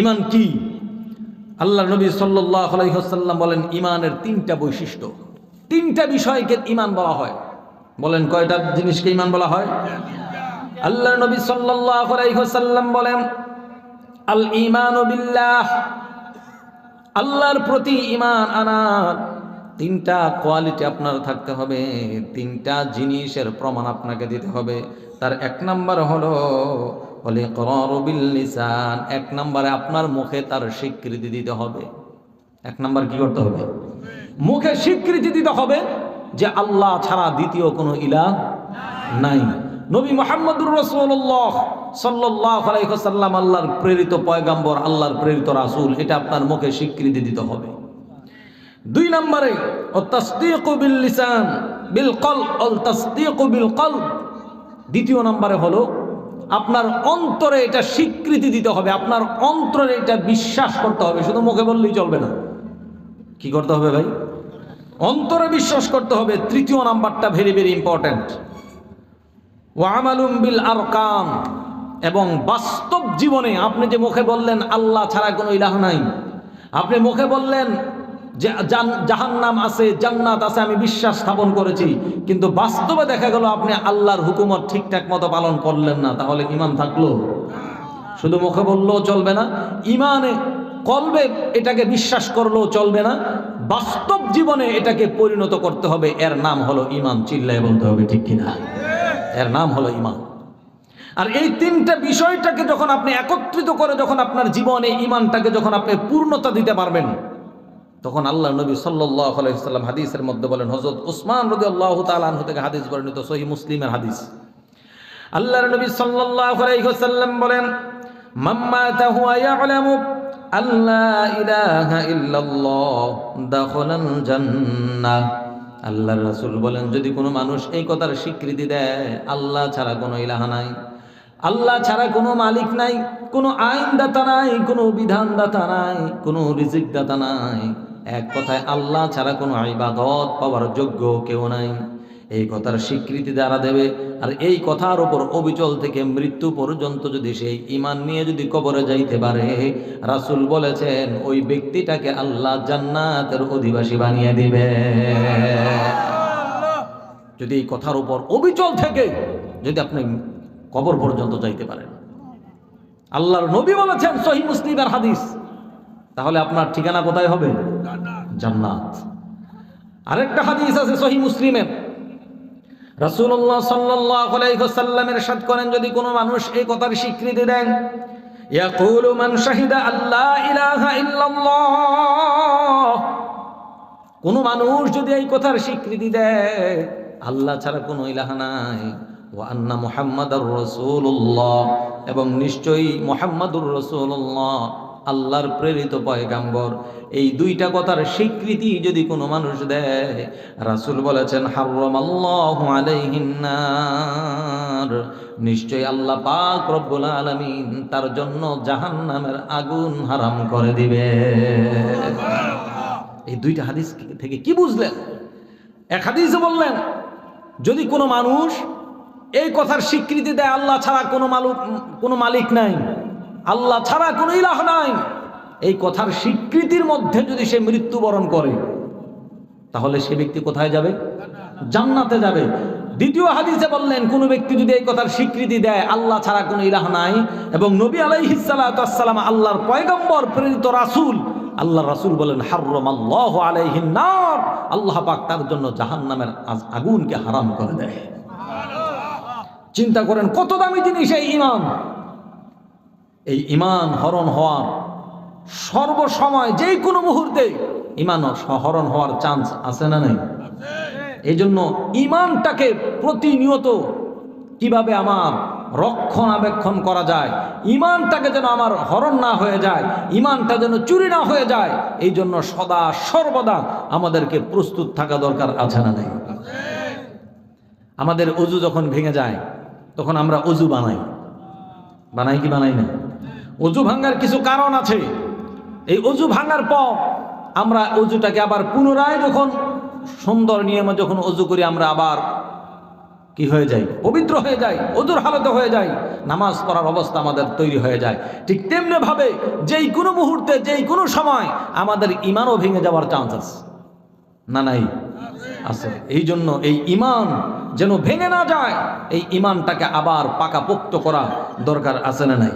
ইমান কি? আল্লাহ নবী সাল্লাহ আলাইসাল্লাম বলেন, ইমানের তিনটা বৈশিষ্ট্য। তিনটা বিষয়কে ইমান বলা হয়। বলেন, কয়টা জিনিসকে ইমান বলা হয়? আল্লাহ নবী সাল্লাহ আলাইসাল্লাম বলেন, আল ইমান আল্লাহর প্রতি ইমান আনার তিনটা কোয়ালিটি আপনার থাকতে হবে, তিনটা জিনিসের প্রমাণ আপনাকে দিতে হবে। তার এক নাম্বার হলো বলে লিসান এক নম্বরে আপনার মুখে তার স্বীকৃতি দিতে হবে। এক নাম্বার কি করতে হবে? মুখে স্বীকৃতি দিতে হবে যে আল্লাহ ছাড়া দ্বিতীয় কোনো ইলা নাই। নবী মোহাম্মদুর রসুল্লাহ সাল্লাহ আলাইসাল্লাম আল্লাহর প্রেরিত পয়গাম্বর, আল্লাহর প্রেরিত রাসূল, এটা আপনার মুখে স্বীকৃতি দিতে হবে। দুই নম্বরে ও তসদিক বিল লিসান বিল কল অল বিল কল দ্বিতীয় নম্বরে হলো আপনার অন্তরে এটা স্বীকৃতি দিতে হবে, আপনার অন্তরে এটা বিশ্বাস করতে হবে, শুধু মুখে বললেই চলবে না। কি করতে হবে ভাই? অন্তরে বিশ্বাস করতে হবে, তৃতীয় নাম্বারটা ভেরি ভেরি ইম্পর্ট্যান্ট ওয়ামালুম বিল আরকাম, এবং বাস্তব জীবনে আপনি যে মুখে বললেন, আল্লাহ ছাড়া কোনো ইলাহ নাই। আপনি মুখে বললেন জাহান্নাম আছে, জান্নাত আছে, আমি বিশ্বাস স্থাপন করেছি। কিন্তু বাস্তবে দেখা গেল আপনি আল্লাহর হুকুমত ঠিকঠাক মতো পালন করলেন না, তাহলে ইমান থাকল। শুধু মুখে বললেও চলবে না ইমানে কলবে এটাকে বিশ্বাস করলেও চলবে না, বাস্তব জীবনে এটাকে পরিণত করতে হবে। এর নাম হলো ইমান চিল্লায় বলতে হবে ঠিক কিনা? এর নাম হলো ইমান আর এই তিনটা বিষয়টাকে যখন আপনি একত্রিত করে যখন আপনার জীবনে ইমানটাকে যখন আপনি পূর্ণতা দিতে পারবেন তখন আল্লাহ নবী সাল্লাহ আলাইসাল্লাম হাদিসের মধ্যে বলেন হজরত উসমান রদি আল্লাহ তালাহ থেকে হাদিস বর্ণিত সহি মুসলিমের হাদিস। আল্লাহর নবী সাল্লাহ আলাইসাল্লাম বলেন মাম্মা তাহুয়া ইয়ালামু আল্লাহ ইলাহা ইল্লাল্লাহ দাখলাল জান্নাহ। আল্লাহর বলেন, যদি কোনো মানুষ এই কথার স্বীকৃতি দেয়, আল্লাহ ছাড়া কোনো ইলাহা নাই। আল্লাহ ছাড়া কোনো মালিক নাই, কোনো আইনদাতা নাই, কোনো বিধানদাতা নাই, কোনো রিজিক দাতা নাই। এক কথায় আল্লাহ ছাড়া কোনো ইবাদত পাওয়ার যোগ্য কেউ নাই। এই কথার স্বীকৃতি দ্বারা দেবে। আর এই কথার ওপর অবিচল থেকে মৃত্যু পর্যন্ত যদি সেই ইমান নিয়ে যদি কবরে যাইতে পারে, রাসুল বলেছেন, ওই ব্যক্তিটাকে আল্লাহ জান্নাতের অধিবাসী বানিয়ে দিবে। যদি এই কথার উপর অবিচল থেকে যদি আপনি কবর পর্যন্ত যাইতে পারেন। আল্লাহর নবী বলেছেন সহি মুসলিমের হাদিস তাহলে আপনার ঠিকানা কোথায় হবে? জান্নাত। আরেকটা হাদিস আছে সহি মুসলিমের। রাসূলুল্লাহ সাল্লাল্লাহু আলাইহি ওয়াসাল্লামের সাথ করেন, যদি কোনো মানুষ এই কথার স্বীকৃতি দেন, ইয়াকুলু শাহিদা আল্লাহ ইলাহা কোন মানুষ যদি এই কথার স্বীকৃতি দেয়, আল্লাহ ছাড়া কোনো ইলাহা নাই। ও এবং নিশ্চয়ই মুহাম্মাদুর রাসূলুল্লাহ। আল্লাহর প্রেরিত পয়গাম্বর। এই দুইটা কথার স্বীকৃতি যদি কোনো মানুষ দেয়, রাসূল বলেছেন, হাররামাল্লাহু আলাইহিন্নার নিশ্চয়ই আল্লাহ পাক রব্বুল আলামিন তার জন্য জাহান্নামের আগুন হারাম করে দিবে। এই দুইটা হাদিস থেকে কি বুঝলেন? এক হাদিসে বললেন, যদি কোনো মানুষ এই কথার স্বীকৃতি দেয়, আল্লাহ ছাড়া কোনো মালুক কোনো মালিক নাই। আল্লাহ ছাড়া কোনো ইলাহ নাই। এই কথার স্বীকৃতির মধ্যে যদি সে মৃত্যুবরণ করে, তাহলে সে ব্যক্তি কোথায় যাবে? জান্নাতে যাবে। দ্বিতীয় হাদিসে বললেন, কোন ব্যক্তি যদি এই কথার স্বীকৃতি দেয়, আল্লাহ ছাড়া কোনো ইলাহ নাই এবং নবী আলাইহিসাল্লাম আল্লাহর পয়গম্বর, প্রেরিত রাসূল আল্লাহ রাসূল বলেন হাররম আল্লাহ আলাইহিন নার। আল্লাহ পাক তার জন্য জাহান্নামের আগুনকে হারাম করে দেয়। চিন্তা করেন, কত দামি জিনিস এই ইমান এই ইমান হরণ হওয়ার সর্বসময় যে কোনো মুহূর্তে ইমান হরণ হওয়ার চান্স আছে না নেই? এই জন্য ইমানটাকে প্রতিনিয়ত কীভাবে আমার রক্ষণাবেক্ষণ করা যায় ইমানটাকে যেন আমার হরণ না হয়ে যায় ইমানটা যেন চুরি না হয়ে যায় এই জন্য সদা সর্বদা আমাদেরকে প্রস্তুত থাকা দরকার আছে না নেই? আমাদের অজু যখন ভেঙে যায় তখন আমরা অজু বানাই। বানাই কি বানাই না? অজু ভাঙার কিছু কারণ আছে। এই অজু ভাঙার পর আমরা অজুটাকে আবার পুনরায় যখন সুন্দর নিয়মে যখন অজু করি, আমরা আবার কি হয়ে যায়? পবিত্র হয়ে যায়, অজুর হালতে হয়ে যায়, নামাজ পড়ার অবস্থা আমাদের তৈরি হয়ে যায়। ঠিক তেমনি ভাবে যেই কোনো মুহূর্তে, যেই কোনো সময় আমাদের ইমানও ভেঙে যাওয়ার চান্স আছে। না, নাই? আছে। এই জন্য এই ইমান যেন ভেঙে না যায়, এই ইমানটাকে আবার পাকাপোক্ত করা দরকার আছে না নাই?